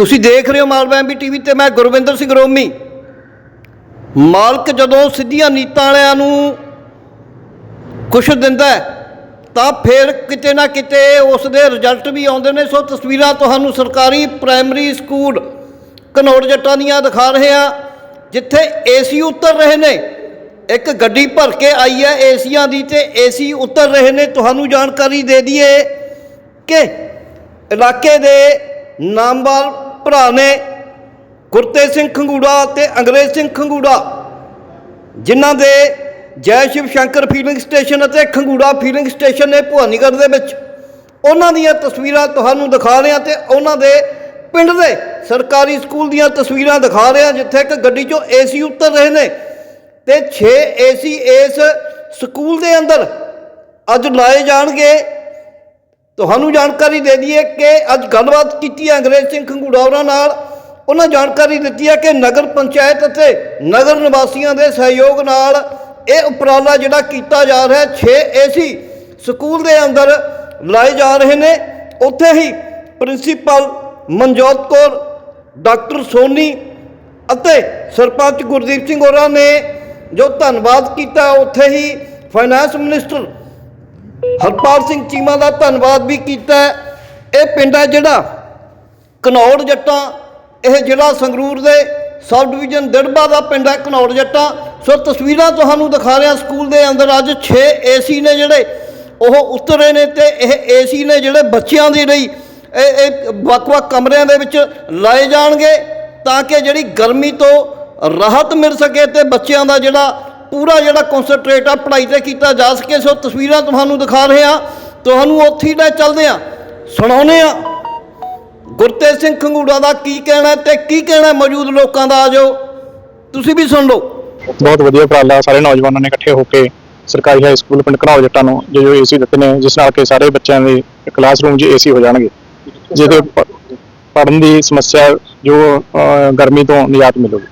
ਤੁਸੀਂ ਦੇਖ ਰਹੇ ਹੋ ਮਾਲਵਾ ਵੀ ਟੀਵੀ ਤੇ, ਮੈਂ ਗੁਰਵਿੰਦਰ ਸਿੰਘ ਰੋਮੀ। ਮਾਲਕ ਜਦੋਂ ਸਿੱਧੀਆਂ ਨੀਤਾਂ ਵਾਲਿਆਂ ਨੂੰ ਕੁਛ ਦਿੰਦਾ ਤਾਂ ਫਿਰ ਕਿਤੇ ਨਾ ਕਿਤੇ ਉਸ ਦੇ ਰਿਜ਼ਲਟ ਵੀ ਆਉਂਦੇ ਨੇ। ਸੋ ਤਸਵੀਰਾਂ ਤੁਹਾਨੂੰ ਸਰਕਾਰੀ ਪ੍ਰਾਇਮਰੀ ਸਕੂਲ ਘਨੌੜ ਜੱਟਾਂ ਦੀਆਂ ਦਿਖਾ ਰਹੇ ਆ ਜਿੱਥੇ ਏਸੀ ਉਤਰ ਰਹੇ ਨੇ। ਇੱਕ ਗੱਡੀ ਭਰ ਕੇ ਆਈ ਹੈ ਏਸੀਆਂ ਦੀ ਤੇ ਏਸੀ ਉਤਰ ਰਹੇ ਨੇ। ਤੁਹਾਨੂੰ ਜਾਣਕਾਰੀ ਦੇ ਦਈਏ ਕਿ ਇਲਾਕੇ ਦੇ ਨਾਮਵਾਲ ਭਰਾ ਨੇ ਗੁਰਤੇ ਸਿੰਘ ਖੰਗੂੜਾ ਤੇ ਅੰਗਰੇਜ਼ ਸਿੰਘ ਖੰਗੂੜਾ, ਜਿਨ੍ਹਾਂ ਦੇ ਜੈ ਸ਼ਿਵ ਸ਼ੰਕਰ ਫੀਲਿੰਗ ਸਟੇਸ਼ਨ ਅਤੇ ਖੰਗੂੜਾ ਫੀਲਿੰਗ ਸਟੇਸ਼ਨ ਨੇ ਭਵਾਨੀਗੜ੍ਹ ਦੇ ਵਿੱਚ ਉਹਨਾਂ ਦੀਆਂ ਤਸਵੀਰਾਂ ਤੁਹਾਨੂੰ ਦਿਖਾ ਰਿਹਾ ਹਾਂ ਤੇ ਉਹਨਾਂ ਦੇ ਪਿੰਡ ਦੇ ਸਰਕਾਰੀ ਸਕੂਲ ਦੀਆਂ ਤਸਵੀਰਾਂ ਦਿਖਾ ਰਿਹਾ, ਜਿੱਥੇ ਇੱਕ ਗੱਡੀ 'ਚੋਂ ਏਸੀ ਉਤਰ ਰਹੇ ਨੇ ਤੇ 6 ਏਸੀ ਇਸ ਸਕੂਲ ਦੇ ਅੰਦਰ ਅੱਜ ਲਾਏ ਜਾਣਗੇ। ਤੁਹਾਨੂੰ ਜਾਣਕਾਰੀ ਦੇ ਦਈਏ ਕਿ ਅੱਜ ਗੱਲਬਾਤ ਕੀਤੀ ਹੈ ਅੰਗਰੇਜ਼ ਸਿੰਘ ਖੰਗੂੜਾ ਹੋਰਾਂ ਨਾਲ। ਉਹਨਾਂ ਜਾਣਕਾਰੀ ਦਿੱਤੀ ਹੈ ਕਿ ਨਗਰ ਪੰਚਾਇਤ ਅਤੇ ਨਗਰ ਨਿਵਾਸੀਆਂ ਦੇ ਸਹਿਯੋਗ ਨਾਲ ਇਹ ਉਪਰਾਲਾ ਜਿਹੜਾ ਕੀਤਾ ਜਾ ਰਿਹਾ ਹੈ 6 ਏਸੀ ਸਕੂਲ ਦੇ ਅੰਦਰ ਲਾਏ ਜਾ ਰਹੇ ਨੇ। ਉੱਥੇ ਹੀ ਪ੍ਰਿੰਸੀਪਲ ਮਨਜੋਤ ਕੌਰ, ਡਾਕਟਰ ਸੋਨੀ ਅਤੇ ਸਰਪੰਚ ਗੁਰਦੀਪ ਸਿੰਘ ਹੋਰਾਂ ਨੇ ਜੋ ਧੰਨਵਾਦ ਕੀਤਾ, ਉੱਥੇ ਹੀ ਫਾਈਨਾਂਸ ਮਿਨਿਸਟਰ ਹਰਪਾਲ ਸਿੰਘ ਚੀਮਾ ਦਾ ਧੰਨਵਾਦ ਵੀ ਕੀਤਾ ਇਹ ਪਿੰਡ ਹੈ ਜਿਹੜਾ ਘਨੌੜ ਜੱਟਾਂ, ਇਹ ਜ਼ਿਲ੍ਹਾ ਸੰਗਰੂਰ ਦੇ ਸਬ ਡਿਵੀਜ਼ਨ ਦਿੜਬਾ ਦਾ ਪਿੰਡ ਹੈ ਘਨੌੜ ਜੱਟਾਂ। ਸੋ ਤਸਵੀਰਾਂ ਤੁਹਾਨੂੰ ਦਿਖਾ ਰਿਹਾ ਸਕੂਲ ਦੇ ਅੰਦਰ ਅੱਜ 6 ਏਸੀ ਨੇ ਜਿਹੜੇ ਉਹ ਉਤਰੇ ਨੇ ਤੇ ਇਹ ਏਸੀ ਨੇ ਜਿਹੜੇ ਬੱਚਿਆਂ ਦੇ ਲਈ ਇਹ ਇਹ ਵੱਖ-ਵੱਖ ਕਮਰਿਆਂ ਦੇ ਵਿੱਚ ਲਾਏ ਜਾਣਗੇ ਤਾਂ ਕਿ ਜਿਹੜੀ ਗਰਮੀ ਤੋਂ ਰਾਹਤ ਮਿਲ ਸਕੇ ਤੇ ਬੱਚਿਆਂ ਦਾ ਜਿਹੜਾ ਪੂਰਾ ਜਿਹੜਾ ਕਨਸੈਂਟਰੇਟ ਆ ਪੜ੍ਹਾਈ ਤੇ ਕੀਤਾ ਜਾ ਸਕੇ ਸੋ ਤਸਵੀਰਾਂ ਤੁਹਾਨੂੰ ਦਿਖਾ ਰਹੇ ਹਾਂ। ਤੁਹਾਨੂੰ ਉੱਥੇ ਹੀ ਲੈ ਚੱਲਦੇ ਹਾਂ। ਸੁਣਾਉਂਦੇ ਹਾਂ। ਗੁਰਤੇਜ ਸਿੰਘ ਖੰਗੂੜਾ ਦਾ ਕੀ ਕਹਿਣਾ ਤੇ ਕੀ ਕਹਿਣਾ ਮੌਜੂਦ ਲੋਕਾਂ ਦਾ ਆਜੋ ਤੁਸੀਂ ਵੀ ਸੁਣ ਲਓ। ਬਹੁਤ ਵਧੀਆ ਉਪਰਾਲਾ ਸਾਰੇ ਨੌਜਵਾਨਾਂ ਨੇ ਇਕੱਠੇ ਹੋ ਕੇ ਸਰਕਾਰੀ ਹਾਈ ਸਕੂਲ ਪਿੰਡ ਘਨੌਰ ਜੱਟਾਂ ਨੂੰ ਜੋ ਜੋ ਏਸੀ ਦਿੱਤੇ ਨੇ ਜਿਸ ਨਾਲ ਕਿ ਸਾਰੇ ਬੱਚਿਆਂ ਦੇ ਕਲਾਸਰੂਮ 'ਚ ਏਸੀ ਹੋ ਜਾਣਗੇ। ਜਿਹਦੇ ਪੜਨ ਦੀ ਸਮੱਸਿਆ ਜੋ ਗਰਮੀ ਤੋਂ ਨਿਜਾਤ ਮਿਲੂਗੀ।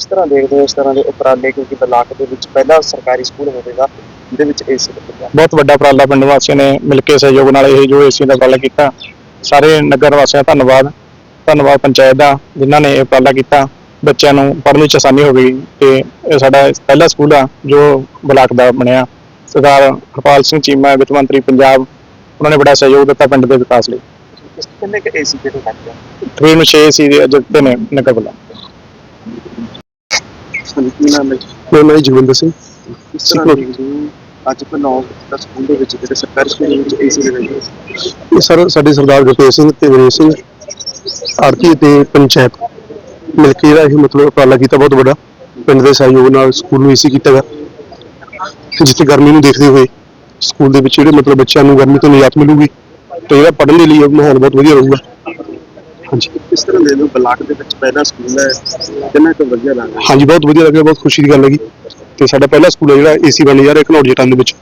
ਕਿਸ ਤਰ੍ਹਾਂ ਦੇਖਦੇ ਹੋ ਇਸ ਤਰ੍ਹਾਂ ਦੇ ਉਪਰਾਲੇ ਕਿਉਂਕਿ ਬਲਾਕ ਦੇ ਵਿੱਚ ਪਹਿਲਾ ਸਰਕਾਰੀ ਸਕੂਲ ਹੋਵੇਗਾ ਜਿਹਦੇ ਵਿੱਚ ਏਸੀ ਲੱਗੇਗਾ ਬਹੁਤ ਵੱਡਾ ਉਪਰਾਲਾ ਪਿੰਡ ਵਾਸੀਆਂ ਨੇ ਮਿਲ ਕੇ ਸਹਿਯੋਗ ਨਾਲ ਇਹ ਜੋ ਏਸੀ ਦਾ ਉਪਰਾਲਾ ਕੀਤਾ ਸਾਰੇ ਨਗਰ ਵਾਸੀਆਂ ਦਾ ਧੰਨਵਾਦ ਧੰਨਵਾਦ ਪੰਚਾਇਤ ਦਾ ਜਿਨ੍ਹਾਂ ਨੇ ਇਹ ਉਪਰਾਲਾ ਕੀਤਾ। ਬੱਚਿਆਂ ਨੂੰ ਪੜ੍ਹਨ ਵਿੱਚ ਆਸਾਨੀ ਹੋ ਗਈ ਤੇ ਇਹ ਸਾਡਾ ਪਹਿਲਾ ਸਕੂਲ ਆ ਜੋ ਬਲਾਕ ਦਾ ਬਣਿਆ। ਸਰਦਾਰ ਹਰਪਾਲ ਸਿੰਘ ਚੀਮਾ ਵਿੱਤ ਮੰਤਰੀ ਪੰਜਾਬ ਉਹਨਾਂ ਨੇ ਬੜਾ ਸਹਿਯੋਗ ਦਿੱਤਾ ਪਿੰਡ ਦੇ ਵਿਕਾਸ ਲਈ। ਕਿੰਨੇ ਕੁ ਏਸੀ ਜਿਹੜੇ ਲੱਗਦੇ ਆ? ਤਕਰੀਬਨ 6 ਸੀ ਜਿੱਤੇ ਨੇ ਨਗਰ ਵੱਲੋਂ ਹਾਂਜੀ ਕੀ ਨਾਮ ਹੈ ਜੀ? ਮੇਰਾ ਨਾਮ ਜਗਵਿੰਦਰ ਸਿੰਘ। ਕਿਸ ਤਰ੍ਹਾਂ ਦੇਖਦੇ ਹੋ? ਅੱਜ ਪਨੌਰ ਦਾ ਸਕੂਲ ਦੇ ਵਿੱਚ ਜਿਹੜੇ ਸਰਕਾਰੀ ਸਕੂਲ ਦੇ ਵਿੱਚ ਇਹ ਸਰ ਸਾਡੇ ਸਰਦਾਰ ਗੁਰਤੇਜ ਸਿੰਘ ਤੇ ਵਿਨੇਸ਼ ਸਿੰਘ ਆਰਤੀ ਤੇ ਪੰਚਾਇਤ। ਮਿਲ ਕੇ ਜਿਹੜਾ ਇਹ ਮਤਲਬ ਉਪਰਾਲਾ ਕੀਤਾ ਬਹੁਤ ਵੱਡਾ। ਪਿੰਡ ਦੇ ਸਹਿਯੋਗ ਨਾਲ ਸਕੂਲ ਨੂੰ ਏਸੀ ਕੀਤਾ ਗਿਆ। ਜਿੱਥੇ ਗਰਮੀ ਨੂੰ ਦੇਖਦੇ ਹੋਏ ਸਕੂਲ ਦੇ ਵਿੱਚ ਜਿਹੜੇ ਮਤਲਬ ਬੱਚਿਆਂ ਨੂੰ ਗਰਮੀ ਤੋਂ ਨਿਜਾਤ ਮਿਲੂਗੀ ਤੇ ਜਿਹੜਾ ਪੜ੍ਹਨ ਦੇ ਲਈ ਇਹ ਮਾਹੌਲ ਬਹੁਤ ਵਧੀਆ ਰਹੂਗਾ। ਹਾਂਜੀ। ਕਿਸ ਤਰ੍ਹਾਂ ਦੇ ਲੋ ਬਲਾਕ ਦੇ ਵਿੱਚ ਪਹਿਲਾ ਸਕੂਲ ਹੈ। ਕਿੰਨਾ ਕੁ ਵਧੀਆ ਲੱਗਦਾ ਹਾਂਜੀ ਬਹੁਤ ਵਧੀਆ ਲੱਗਿਆ ਬਹੁਤ ਖੁਸ਼ੀ ਦੀ ਗੱਲ ਹੈਗੀ। ਤੇ ਸਾਡਾ ਪਹਿਲਾ ਸਕੂਲ ਹੈ ਜਿਹੜਾ ਏਸੀ ਬਣ ਜਾ ਰਿਹਾ ਘਨੌੜ ਜਟਾਂ ਦੇ ਵਿੱਚ।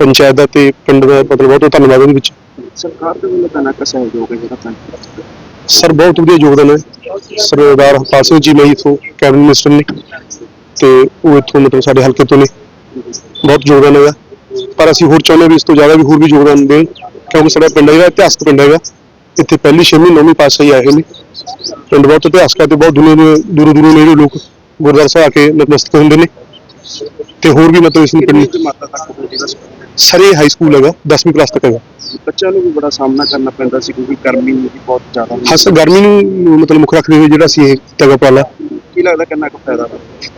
ਪੰਚਾਇਤ ਦਾ ਤੇ ਪਿੰਡ ਦਾ ਮਤਲਬ ਬਹੁਤ ਬਹੁਤ ਧੰਨਵਾਦ ਉਹਦੇ ਵਿੱਚ। ਸਰਕਾਰ ਦੇ ਵੱਲੋਂ ਕਿੰਨਾ ਕੁ ਸਹਿਯੋਗ ਹੈ ਜਿਹੜਾ ਤੁਹਾਨੂੰ ਸਰ ਬਹੁਤ ਵਧੀਆ ਯੋਗਦਾਨ ਹੈ। ਸਰਦਾਰ ਹਰਪਾਲ ਸਿੰਘ ਜੀ ਨੇ ਇਥੋਂ ਕੈਬਨਿਟ ਮਿਨਿਸਟਰ ਨੇ ਤੇ ਉਹ ਇਥੋਂ ਮਤਲਬ ਸਾਡੇ ਹਲਕੇ ਤੋਂ ਨੇ। ਬਹੁਤ ਯੋਗਦਾਨ ਹੈਗਾ। ਪਰ ਅਸੀਂ ਹੋਰ ਚਾਹੁੰਦੇ ਹਾਂ ਵੀ ਇਸ ਤੋਂ ਜ਼ਿਆਦਾ ਵੀ ਹੋਰ ਵੀ ਯੋਗਦਾਨ ਦੇਣ। ਕਿਉਂਕਿ ਸਾਡਾ ਪਿੰਡ ਜਿਹੜਾ ਇਤਿਹਾਸਕ ਪਿੰਡ ਹੈਗਾ। ਇੱਥੇ ਪਹਿਲੀ ਛੇਵੀਂ ਨੌਵੀਂ ਪਾਤਸ਼ਾਹੀ ਆਏ ਹੋਏ ਨੇ ਪਿੰਡ ਬਹੁਤ ਇਤਿਹਾਸਕ ਹੈ ਤੇ ਬਹੁਤ ਦੁਨੀਆ ਦੇ ਦੂਰੋਂ ਦੂਰੋਂ ਨੇੜੇ ਲੋਕ ਗੁਰਦੁਆਰਾ ਸਾਹਿਬ ਆ ਕੇ ਨਤਮਸਤਕ ਹੁੰਦੇ ਨੇ। ਤੇ ਹੋਰ ਵੀ ਮਤਲਬ ਇਸ ਨੂੰ ਪਿੰਡ ਤੱਕ ਹੋ ਹੈ? ਸਰੇ ਹਾਈ ਸਕੂਲ ਹੈਗਾ 10ਵੀਂ ਕਲਾਸ ਤੱਕ ਹੈਗਾ। ਬੱਚਿਆਂ ਨੂੰ ਵੀ ਬੜਾ ਸਾਹਮਣਾ ਕਰਨਾ ਪੈਂਦਾ ਸੀ ਕਿਉਂਕਿ ਗਰਮੀ ਵੀ ਬਹੁਤ ਜ਼ਿਆਦਾ ਹਾਂ। ਸਰ ਗਰਮੀ ਨੂੰ ਮਤਲਬ ਮੁੱਖ ਰੱਖਦੇ ਹੋਏ ਜਿਹੜਾ ਸੀ ਇਹ ਤਗਾ ਪਾਲਾ ਕੀ ਲੱਗਦਾ ਕਿੰਨਾ ਕੁ ਫਾਇਦਾ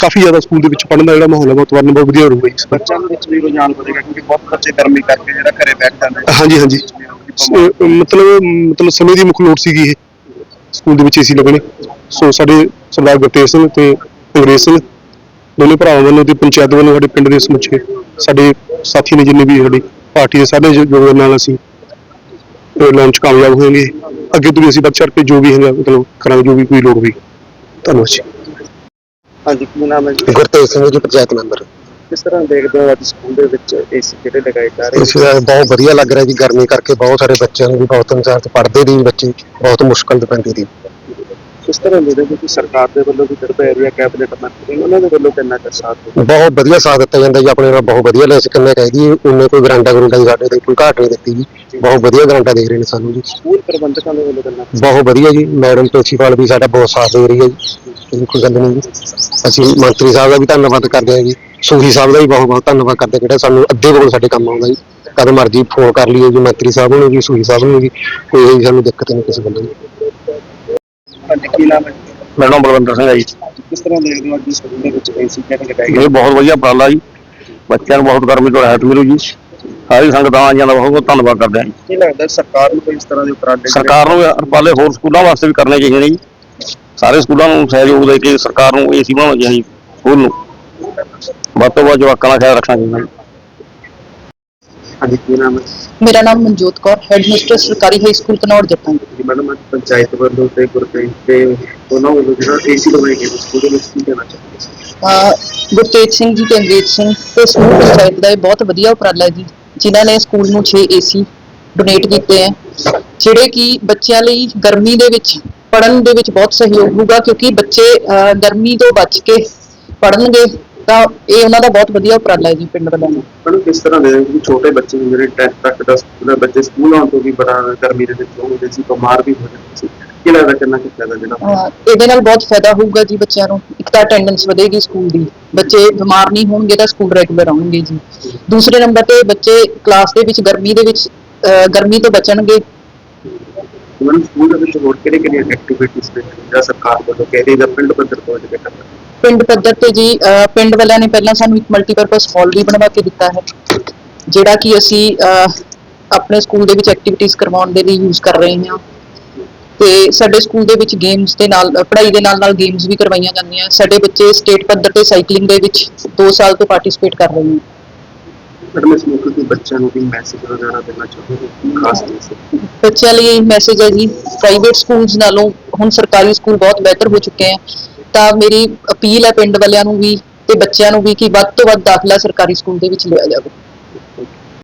ਕਾਫੀ ਜ਼ਿਆਦਾ ਸਕੂਲ ਦੇ ਵਿੱਚ ਪੜ੍ਹਨ ਦਾ ਜਿਹੜਾ ਮਾਹੌਲ ਹੈ ਵਾਤਾਵਰਨ ਬਹੁਤ ਵਧੀਆ ਰਹੂਗਾ ਇਸ ਬੱਚਿਆਂ ਦੇ ਵਿੱਚ ਵੀ ਰੁਝਾਨ ਵਧੇਗਾ ਕਿਉਂਕਿ ਬਹੁਤ ਬੱਚੇ ਗਰਮੀ ਕਰਕੇ ਜਿਹੜਾ ਘਰੇ ਬੈਠ ਜਾਂਦੇ। ਹਾਂਜੀ ਹਾਂਜੀ। ਸ- ਮਤਲਬ ਮਤਲਬ ਸਮੇਂ ਦੀ ਮੁੱਖ ਲੋੜ ਸੀਗੀ ਇਹ। ਸਕੂਲ ਦੇ ਵਿੱਚ ਏਸੀ ਲੱਗਣੇ ਸੋ ਸਾਡੇ ਸਰਦਾਰ ਗੁਰਤੇਜ ਸਿੰਘ ਤੇ ਅੰਗਰੇਜ਼ ਸਿੰਘ ਦੋਨੇ ਭਰਾਵਾਂ ਵੱਲੋਂ ਤੇ ਪੰਚਾਇਤ ਵੱਲੋਂ ਸਾਡੇ ਪਿੰਡ ਦੇ ਸਮੁੱਚੇ ਸਾਡੇ ਸਾਥੀ ਨੇ ਜਿੰਨੇ ਵੀ ਸਾਡੀ ਪਾਰਟੀ ਦੇ ਸਾਰੇ ਜੋ- ਯੋਗਦਾਨ ਨਾਲ ਅਸੀਂ ਲਾਂਚ ਕਾਮਯਾਬ ਹੋਵਾਂਗੇ ਅੱਗੇ ਤੋਂ ਵੀ ਅਸੀਂ ਵੱਧ ਚੜ੍ਹ ਕੇ ਜੋ ਵੀ ਹੈਗਾ ਮਤਲਬ ਕਰਾਂਗੇ ਜੋ ਵੀ ਕੋਈ ਲੋੜ ਹੋਈ। ਧੰਨਵਾਦ ਜੀ। ਹਾਂਜੀ ਕੀ ਨਾਮ ਹੈ ਜੀ? ਗੁਰਤੇਜ ਸਿੰਘ ਜੀ ਪੰਚਾਇਤ ਮੈਂਬਰ। ਕਿਸ ਤਰ੍ਹਾਂ ਦੇਖਦੇ ਹੋ ਅੱਜ ਸਕੂਲ ਦੇ ਵਿੱਚ ਏਸੀ ਜਿਹੜੇ ਲਗਾਏ ਜਾ ਰਹੇ ਇਸ ਬਹੁਤ ਵਧੀਆ ਲੱਗ ਰਿਹਾ ਜੀ ਗਰਮੀ ਕਰਕੇ ਬਹੁਤ ਸਾਰੇ ਬੱਚਿਆਂ ਨੂੰ ਵੀ ਬਹੁਤ ਅਨੁਸਾਰ ਤੇ ਪੜ੍ਹਦੇ ਦੀ ਬੱਚੇ ਬਹੁਤ ਮੁਸ਼ਕਲ ਪੈਂਦੀ ਦੀ ਕਿਸ ਤਰ੍ਹਾਂ ਦੇ ਰਹੇ ਕਿ ਸਰਕਾਰ ਦੇ ਵੱਲੋਂ ਵੀ ਕਰਦਾ ਏਰੀਆ ਕੈਬਨਿਟ ਮੰਤਰੀ ਉਹਨਾਂ ਦੇ ਵੱਲੋਂ ਕਿੰਨਾ ਕੁ ਸਾਥ ਬਹੁਤ ਵਧੀਆ ਸਾਥ ਦਿੱਤਾ ਜਾਂਦਾ ਜੀ ਆਪਣੇ ਨਾਲ ਬਹੁਤ ਵਧੀਆ ਲੈ ਕਿੰਨੇ ਕਹਿ ਦਈਏ ਉਹਨੇ ਕੋਈ ਗਰੰਟਾ ਗਰੰਟਾ ਦੀ ਸਾਡੇ ਤੇ ਕੋਈ ਘਾਟ ਨਹੀਂ ਦਿੱਤੀ ਜੀ ਬਹੁਤ ਵਧੀਆ ਗਰੰਟਾ ਦੇ ਰਹੇ ਨੇ ਸਾਨੂੰ ਜੀ। ਸਕੂਲ ਪ੍ਰਬੰਧਕਾਂ ਦੇ ਵੱਲੋਂ ਕਿੰਨਾ ਕੁ ਬਹੁਤ ਵਧੀਆ ਜੀ ਮੈਡਮ ਪ੍ਰਿੰਸੀਪਲ ਵੀ ਸਾਡਾ ਬਹੁਤ ਸਾਥ ਦੇ ਰਹੀ ਹੈ ਜੀ ਕੋਈ ਗੱਲ ਨਹੀਂ ਜੀ। ਅਸੀਂ ਮੰਤਰੀ ਸਾਹਿਬ ਦਾ ਵੀ ਧੰਨਵਾਦ ਕਰਦੇ ਹਾਂ ਜੀ। ਸੂਹੀ ਸਾਹਿਬ ਦਾ ਵੀ ਬਹੁਤ ਬਹੁਤ ਧੰਨਵਾਦ ਕਰਦੇ ਜਿਹੜਾ ਸਾਨੂੰ ਅੱਧੇ ਕੋਲ ਸਾਡੇ ਕੰਮ ਆਉਂਦਾ ਜੀ। ਕਦ ਮਰਜ਼ੀ ਫੋਨ ਕਰ ਲਈਏ ਜੀ ਮੰਤਰੀ ਸਾਹਿਬ ਨੂੰ ਜੀ ਸੂਹੀ ਸਾਹਿਬ ਨੂੰ ਜੀ ਕੋਈ ਸਾਨੂੰ ਦਿੱਕਤ ਨਹੀਂ ਕਿਸੇ ਵੱਲੋਂ ਮੇਰਾ ਨਾਮ ਬਲਵੰਦਰ ਸਿੰਘ ਹੈ ਜੀ। ਕਿਸ ਤਰ੍ਹਾਂ ਦੇ ਰਹੇ ਹੋ ਅੱਜ ਸਕੂਲ ਦੇ ਵਿੱਚ ਕਿਹਨੇ ਲਗਾਏ ਗਏ ਇਹ ਬਹੁਤ ਵਧੀਆ ਉਪਰਾਲਾ ਜੀ। ਬੱਚਿਆਂ ਨੂੰ ਬਹੁਤ ਗਰਮੀ ਤੋਂ ਰਾਹਤ ਮਿਲੂ ਜੀ। ਸਾਰੀ ਸੰਗਤਾਂ ਆਈਆਂ ਦਾ ਬਹੁਤ ਬਹੁਤ ਧੰਨਵਾਦ ਕਰਦੇ ਹਾਂ ਜੀ। ਕੀ ਲੱਗਦਾ ਸਰਕਾਰ ਨੂੰ ਕੋਈ ਇਸ ਤਰ੍ਹਾਂ ਦੇ ਉਪਰਾਲੇ ਸਰਕਾਰ ਨੂੰ ਉਪਰਾਲੇ ਹੋਰ ਸਕੂਲਾਂ ਵਾਸਤੇ ਵੀ ਕਰਨੇ ਚਾਹੀਦੇ ਨੇ ਜੀ। ਸਾਰੇ ਸਕੂਲਾਂ ਨੂੰ ਸਹਿਯੋਗ ਦੇ ਕੇ ਸਰਕਾਰ ਨੂੰ ਏਸੀ ਬਣਾਉਣਾ ਚਾਹੀਦਾ ਜੀ ਸਕੂਲ ਨੂੰ। ਵੱਧ ਤੋਂ ਵੱਧ ਜਵਾਕਾਂ ਦਾ ਖਿਆਲ ਰੱਖਣਾ ਚਾਹੀਦਾ। ਜੀ ਹਾਂਜੀ ਕੀ ਨਾਮ ਹੈ? ਮੇਰਾ ਨਾਮ ਮਨਜੋਤ ਕੌਰ ਹੈਡ ਮਿਸਟਰ ਸਰਕਾਰੀ high school Kanaur Jattan ji madam ਅੱਜ ਪੰਚਾਇਤ ਵੱਲੋਂ ਤੇ ਗੁਰਤੇਜ ਤੇ ਉਹਨਾਂ ਵੱਲੋਂ ਜਿਹੜਾ ਏਸੀ ਲਗਾਏ ਗਏ ਸਕੂਲ ਦੇ ਵਿੱਚ ਕੀ ਕਹਿਣਾ ਚਾਹੁੰਦੇ ਸੀ ਗੁਰਤੇਜ ਸਿੰਘ ਜੀ ਤੇ ਅੰਗਰੇਜ਼ ਸਿੰਘ ਤੇ ਸਮੂਹ ਪੰਚਾਇਤ ਦਾ ਇਹ ਬਹੁਤ ਵਧੀਆ ਉਪਰਾਲਾ ਹੈ ਜੀ ਜਿਨ੍ਹਾਂ ਨੇ ਸਕੂਲ ਨੂੰ 6 ਏਸੀ ਡੋਨੇਟ ਕੀਤੇ ਹੈ ਜਿਹੜੇ ਕਿ ਬੱਚਿਆਂ ਲਈ ਗਰਮੀ ਦੇ ਵਿੱਚ ਪੜਨ ਦੇ ਵਿੱਚ ਬਹੁਤ ਸਹਿਯੋਗ ਹੋਊਗਾ ਕਿਉਂਕਿ ਬੱਚੇ ਗਰਮੀ ਤੋਂ ਬਚ ਕੇ ਪੜਨਗੇ ਤਾਂ ਇਹ ਉਹਨਾਂ ਦਾ ਬਹੁਤ ਵਧੀਆ ਉਪਰਾਲਾ ਹੈ ਜੀ ਪਿੰਡ ਵਾਲਿਆਂ ਦਾ। ਮੈਡਮ ਕਿਸ ਤਰ੍ਹਾਂ ਦੇ ਹੋ ਛੋਟੇ ਬੱਚੇ ਜਿਹੜੇ 10th ਤੱਕ ਦਾ ਸਕੂਲ ਹੈ ਬੱਚੇ ਸਕੂਲ ਆਉਣ ਤੋਂ ਵੀ ਬੜਾ ਗਰਮੀ ਦੇ ਵਿੱਚ ਹੁੰਦੇ ਸੀ ਬਿਮਾਰ ਵੀ ਹੋ ਜਾਂਦੇ ਸੀ। ਕੀ ਲੱਗਦਾ ਕਿੰਨਾ ਕੁ ਫਾਇਦਾ ਜਿਹੜਾ? ਅਹ ਇਹਦੇ ਨਾਲ ਬਹੁਤ ਫਾਇਦਾ ਹੋਊਗਾ ਜੀ ਬੱਚਿਆਂ ਨੂੰ। ਇੱਕ ਤਾਂ ਅਟੈਂਡੈਂਸ ਵਧੇਗੀ ਸਕੂਲ ਦੀ। ਬੱਚੇ ਬਿਮਾਰ ਨਹੀਂ ਹੋਣਗੇ ਤਾਂ ਸਕੂਲ ਰੈਗੂਲਰ ਆਉਣਗੇ ਜੀ। ਦੂਸਰੇ ਨੰਬਰ ਤੇ ਬੱਚੇ ਕਲਾਸ ਦੇ ਵਿੱਚ ਗਰਮੀ ਦੇ ਵਿੱਚ ਅਹ ਗਰਮੀ ਤੋਂ ਬਚਣਗੇ। ਮੈਡਮ ਸਕੂਲ ਦੇ ਵਿੱਚ ਹੋਰ ਕਿਹੜੇ ਕਿਹੜੇ ਐਕਟੀਵਿਟੀਜ਼ ਨੇ ਜਿਹੜਾ ਸਰਕਾਰ ਵੱਲੋਂ ਕਹਿ ਰਹੀ ਹੈ ਪਿੰਡ ਪੱਧਰ ਤੋਂ ਜਿਹੜੇ ਕਰਨਾ ਪਿੰਡ ਪੱਧਰ ਤੇ ਜੀ ਪਿੰਡ ਵਾਲਿਆਂ ਨੇ ਪਹਿਲਾਂ ਸਾਨੂੰ ਇੱਕ ਮਲਟੀਪਰਪਸ ਹਾਲ ਵੀ ਬਣਵਾ ਕੇ ਦਿੱਤਾ ਹੈ ਜਿਹੜਾ ਕਿ ਅਸੀਂ ਆਪਣੇ ਸਕੂਲ ਦੇ ਵਿੱਚ ਐਕਟੀਵਿਟੀਜ਼ ਕਰਵਾਉਣ ਦੇ ਲਈ ਯੂਜ਼ ਕਰ ਰਹੇ ਹਾਂ। ਤੇ ਸਾਡੇ ਸਕੂਲ ਦੇ ਵਿੱਚ ਗੇਮਸ ਦੇ ਨਾਲ ਪੜ੍ਹਾਈ ਦੇ ਨਾਲ ਨਾਲ ਗੇਮਸ ਵੀ ਕਰਵਾਈਆਂ ਜਾਂਦੀਆਂ। ਸਾਡੇ ਬੱਚੇ ਸਟੇਟ ਪੱਧਰ ਤੇ ਸਾਈਕਲਿੰਗ ਦੇ ਵਿੱਚ 2 ਸਾਲ ਤੋਂ ਪਾਰਟਿਸਿਪੇਟ ਕਰ ਰਹੇ ਨੇ। ਮੈਡਮ ਇਸ ਮੌਕੇ ਤੇ ਬੱਚਿਆਂ ਨੂੰ ਵੀ ਮੈਸੇਜ ਵਗੈਰਾ ਦੇਣਾ ਚਾਹੁੰਦੇ ਹੋ ਖਾਸ ਤੌਰ ਤੇ। ਬੱਚਿਆਂ ਲਈ ਮੈਸੇਜ ਹੈ ਜੀ ਪ੍ਰਾਈਵੇਟ ਸਕੂਲਸ ਨਾਲੋਂ ਹੁਣ ਸਰਕਾਰੀ ਸਕੂਲ ਬਹੁਤ ਬਿਹਤਰ ਹੋ ਚੁੱਕੇ ਆ ਤਾਂ ਮੇਰੀ ਅਪੀਲ ਹੈ ਪਿੰਡ ਵਾਲਿਆਂ ਨੂੰ ਵੀ ਤੇ ਬੱਚਿਆਂ ਨੂੰ ਵੀ ਕਿ ਵੱਧ ਤੋਂ ਵੱਧ ਦਾਖਲਾ ਸਰਕਾਰੀ ਸਕੂਲ ਦੇ ਵਿੱਚ ਲਿਆ ਜਾਵੇ।